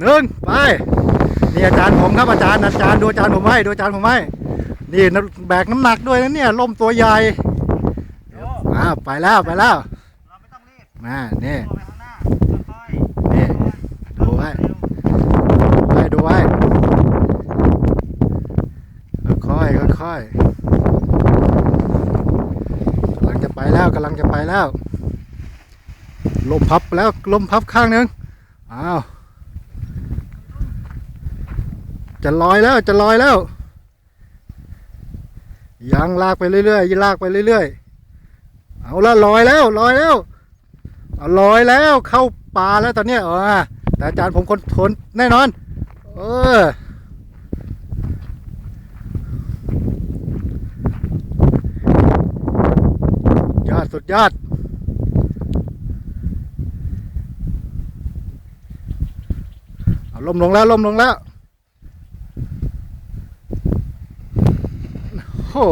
หนึ่งไปนี่อาจารย์ผมครับอาจารย์อาจารย์ดูอาจารย์ผมให้ดูอาจารย์ผมให้นี่นะแบกน้ำหนักด้วยนะเนี่ยล่มตัวใหญ่โยอ้าวไปแล้วไปแล้วเราไม่ต้องรีบมานี่ตัวไปข้างหน้าค่อยๆนี่ดูไว้เร็วไว้ดูไว้ค่อยๆค่อยๆกำลังจะไปแล้วกำลังจะไปแล้วลมพับแล้วลมพับข้างหนึงอ้าว จะลอยแล้วจะลอยแล้ว ยังลากไปเรื่อยๆลากไปเรื่อยๆ เอาละลอยแล้วลอยแล้วเอาลอยแล้วเข้าป่าแล้วตอนนี้ยเออแต่อาจารย์ผมคนทนแน่นอน เออยอดสุดยอดเอาลมลงแล้วลมลงแล้ว โอ้